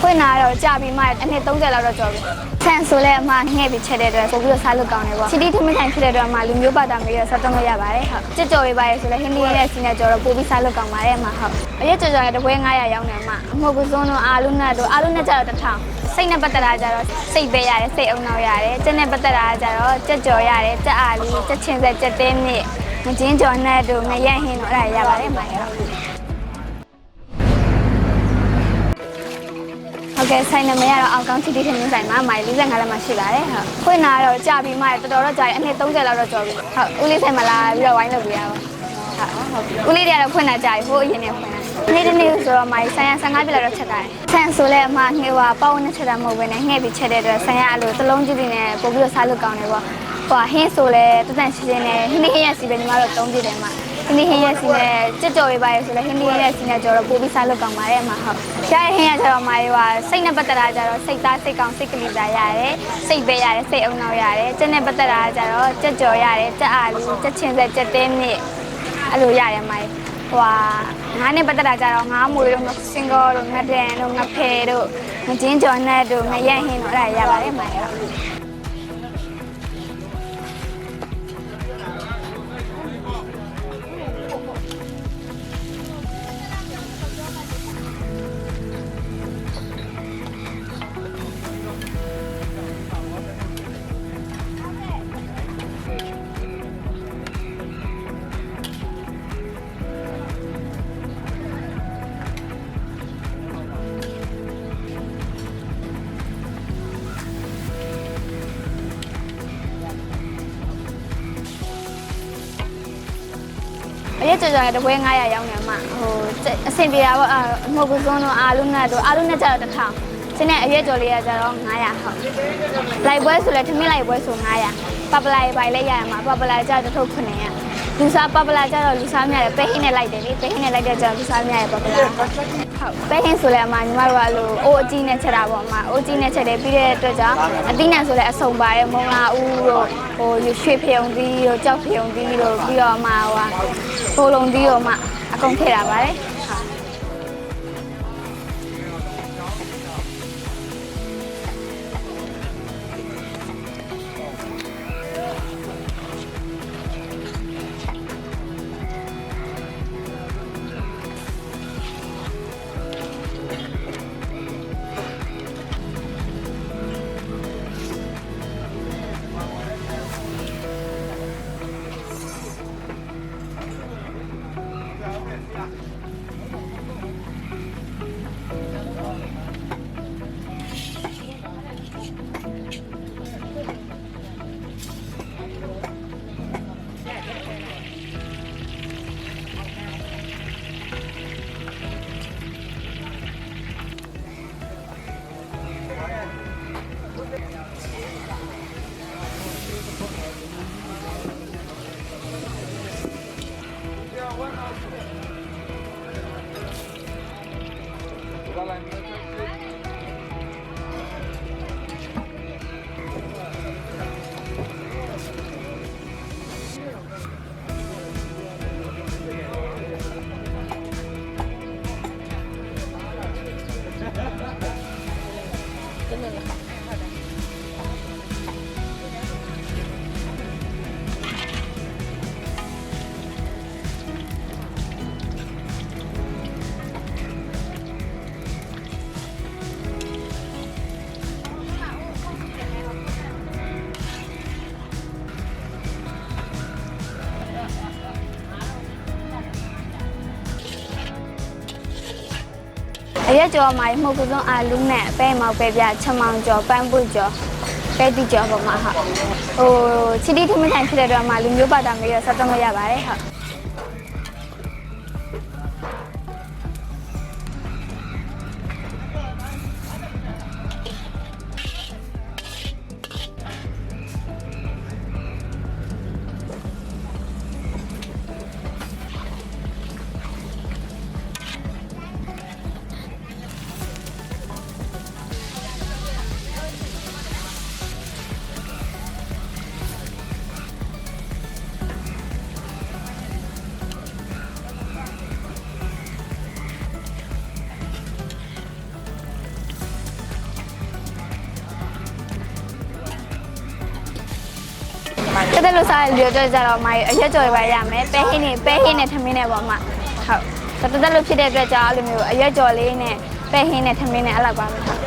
ဖွင့်လာတော့ကြာပြီးမှအနှစ်30လောက်တော့ကျော်ပြီဆန်ဆိုလဲအမငှဲ့ပြီးချက်တဲ့အတွက်ပို့ပြီးတော့စားလို့ကောင်းတယ်ပေါ့ချီတီထမင်းထိုင်ဖြစ်တဲ့အတွက်အမလူမျိုးပါတာမျိုးရဆက်တော့မရပါတယ်ဟုတ်ကြက်ကြော်ရေးပါရဲဆိုလဲဟင်းဒီရဲ့စီနဲ့ကြော်တော့ပို့ပြီးစားလို့ကောင်းပါတယ်အမဟုတ်အရက်ကြော်ကြော်ရဲ့တပွဲ900ရောင်းတယ်အမအမှုပစုံတို့အာလူနဲ့တို့အာလူနဲ့ကြတော့တစ်ထောင်စိတ်နဲ့ပတ်သက်တာကြတော့စိတ်ပဲရတယ်စိတ်အုံနောက်ရတယ်ကြက်နဲ့ပတ်သက်တာကြတော့ကြက်ကြော်ရတယ်ကြက်အာလူကြက်ချင်းဆက်ကြက်သေးမြစ်ငကျင်းကြော်နဲ့တို့ငရက်ဟင်းတို့အဲ့ဒါရပါတယ်အမဟုတ် ဟုတ်ကဲ့ဆိုင်နမရတော့အောင်ကောင်းချီတီထင်းဆိုင်မှာမိုင်45လက်မှရှိပါတယ်ဟုတ်ခွင့်လာတော့ကြာပြီးမှတော်တော်တော့ကြာရင်အနှစ်30လောက်တော့ကျော်ပြီဟုတ်ဦးလေးဆိုင်မှာလာပြီးတော့ဝိုင်းလုပ်ပြရပါဟုတ်ဟုတ်ဦးလေးတွေကတော့ခွင့်လာကြာပြီဟိုအရင်နဲ့ခွင့်လာနေ့တနေ့ဆိုတော့မိုင်ဆိုင်ရ15ပြလောက်တော့ချက်တာတယ်ဆန်ဆိုလဲအမငှေဝါပေါ့နဲ့ချက်တာမဟုတ်ဘဲနဲ့ငှဲ့ပြီးချက်တဲ့အတွက်ဆန်ရအဲ့လိုသလုံးကြည့်ပြီးနဲ့ပို့ပြီးတော့စားလို့ကောင်းတယ်ပေါ့ဟိုဟင်းဆိုလဲတတန်ရှင်းရှင်းနဲ့ဟင်းဟင်းရစီပဲညီမတို့သုံးပြတယ်မှာ ဟင်းဟင်းရစီနဲ့ကြက်ကြော်ရေးပါရဲဆိုလဲဟင်းဟင်းရစီနဲ့ကြော်တော့ပို့ပြီးစားလို့ကောင်းပါတယ်အမဟုတ်ရတဲ့ဟင်းရကျတော့မာရေးကစိတ်နဲ့ပတ်သက်တာကျတော့စိတ်သားစိတ်ကောင်းစိတ်ကလေးစားရတယ်စိတ်ပဲရတယ်စိတ်အုံနောက်ရတယ်ကြက်နဲ့ပတ်သက်တာကျတော့ကြက်ကြော်ရတယ်ကြက်အာလူကြက်ချင်းဆက်ကြက်သေးမြစ်အဲ့လိုရတယ်မာရေးဟိုဟာငါးနဲ့ပတ်သက်တာကျတော့ငါးမွေတို့စင်ကောတို့ငါဒန်တို့ငါဖဲတို့ငချင်းကြော်နဲ့တို့ငရက်ဟင်းတို့အဲ့ဒါရပါတယ်မာရေးအ ရက်ကြော်ကြော်ရဲ့တပွဲ900ရောင်းတယ်အမဟိုအဆင်ပြေတာပေါ့အမဟုတ်ဘူးစွန်းတို့အာလူနဲ့တို့အာလူနဲ့ကျတော့1000စင်းနဲ့အရက်ကြော်လေးကကျတော့900ဟုတ်လိုက်ပွဲဆိုလဲထမင်းလိုက်ပွဲဆို900ပပလာပိုင်လိုက်ရရမှာပပလာကျတော့တစ်ထုပ်900လူစားပပလာကျတော့လူစားများတယ်ပဲဟင်းနဲ့လိုက်တယ်လေပဲဟင်းနဲ့လိုက်တဲ့ကျတော့လူစားများတယ်ပပလာဟုတ်ပဲဟင်းဆိုလဲအမညီမတို့ကလို့အိုးအကြီးနဲ့ချက်တာပေါ့အမအိုးကြီးနဲ့ချက်တယ်ပြီးတဲ့အတွက်ကြောင့်အသီးနှံဆိုလဲအစုံပါတယ်မုံလာဦးတို့ဟိုရွှေဖျုံသီးတို့ကြောက်ဖျုံသီးတို့ပြီးတော့အမဟို ကပိုလုံးသီးရောမှအကုန်ထည့်တာပါတယ် ဟာ အရက်ကျော်မှာမှုတ်ကုစုံအာလူနဲ့အပဲမောက်ပဲပြချက်မောင်ကျော်ပန်းပုတ်ကျော်ပဲတိကျော်ပေါ်မှာဟာဟိုချီတီထမင်းထိုင်ဖြစ်တဲ့အတွက်မှာလူမျိုးပါတာမျိုးရဆက်တော့မရပါတယ်ဟာတ က်တက်လို့စားတဲ့လူတွေအတွက်ကြတော့မိုင်အရက်ကြော်ရပါရမယ်ပဲဟင်းနေပဲဟင်းနဲ့ထမင်းနဲ့ပေါ့မှဟုတ်တက်တက်လို့ဖြစ်တဲ့အတွက်ကြောင့်အဲ့လိုမျိုးအရက်ကြော်လေးနဲ့ပဲဟင်းနဲ့ထမင်းနဲ့အဲ့လောက်ပါမယ်ဟုတ်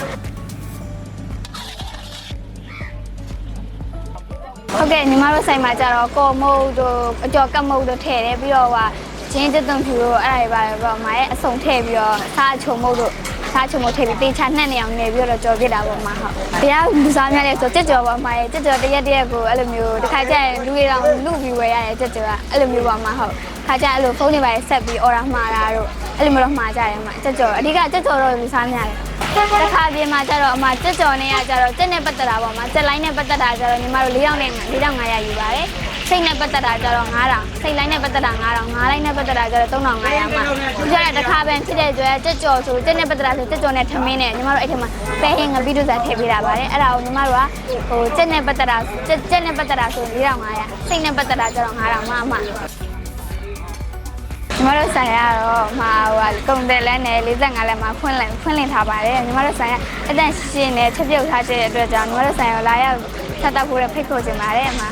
ဟုတ်ကဲ့ညီမတို့ဆိုင်မှာကြတော့ကော်မုတ်တို့အကြော်ကတ်မုတ်တို့ထည့်တယ်ပြီးတော့ဟာဂျင်းတက်တုံဖြူတို့အဲ့ဒါတွေပါတော့မိုင်အစုံထည့်ပြီးတော့စားချုံမုတ်တို့ စားချုံမုတ်ထည့်ပြီးတေချာနှက်နေအောင်နေပြီးတော့ကြော်ပြစ်တာပေါ့မှာဟုတ်တရားလူစားများလဲဆိုကြက်ကြော်ပါမှာကြက်ကြော်တရက်တရက်ကိုအဲ့လိုမျိုးတစ်ခါကျရင်လူတွေတော့လူပြီးဝယ်ရတယ်ကြက်ကြော်ကအဲ့လိုမျိုးပါမှာဟုတ်ခါကျအဲ့လိုဖုန်းတွေပါဆက်ပြီး order မှာတာတို့အဲ့လိုမျိုးတော့မှာကြတယ်မှာကြက်ကြော်အဓိကကြက်ကြော်တော့လူစားများတယ်တစ်ခါပြင်မှာကျတော့အမကြက်ကြော်နဲ့ကကျတော့ကြက်နဲ့ပတ်သက်တာပေါ့မှာကြက်လိုင်းနဲ့ပတ်သက်တာကျတော့ညီမတို့၄ယောက်နဲ့၄ယောက်900ယူပါတယ် စိတ်နဲ့ပတ်သက်တာကျတော့9000စိတ်လိုင်းနဲ့ပတ်သက်တာ9000 9လိုင်းနဲ့ပတ်သက်တာကျတော့3500မှာဒီကျတဲ့တစ်ခါပဲဖြစ်တဲ့ကြွယ်ကြက်ကြော်ဆိုကြက်နဲ့ပတ်သက်တာဆိုကြက်ကြော်နဲ့ထမင်းနဲ့ညီမတို့အဲ့ထက်မှာပဲဟင်းငပိတုစားထည့်ပေးတာပါတယ်အဲ့ဒါကိုညီမတို့ကဟိုကြက်နဲ့ပတ်သက်တာကြက်ကြက်နဲ့ပတ်သက်တာဆို4500စိတ်နဲ့ပတ်သက်တာကျတော့9000မှာအမညီမတို့ဆိုင်ရတော့မှာဟိုကုံတယ်လန်းနဲ့45လမ်းမှာဖွင့်လင့်ဖွင့်လင့်ထားပါတယ်ညီမတို့ဆိုင်ရအတန့်ရှင်းနဲ့ချက်ပြုတ်ထားတဲ့အတွက်ကြောင့်ညီမတို့ဆိုင်ရလာရောက်ဆက်တော့ဖို့ဖိတ်ခေါ်ချင်ပါတယ်အမ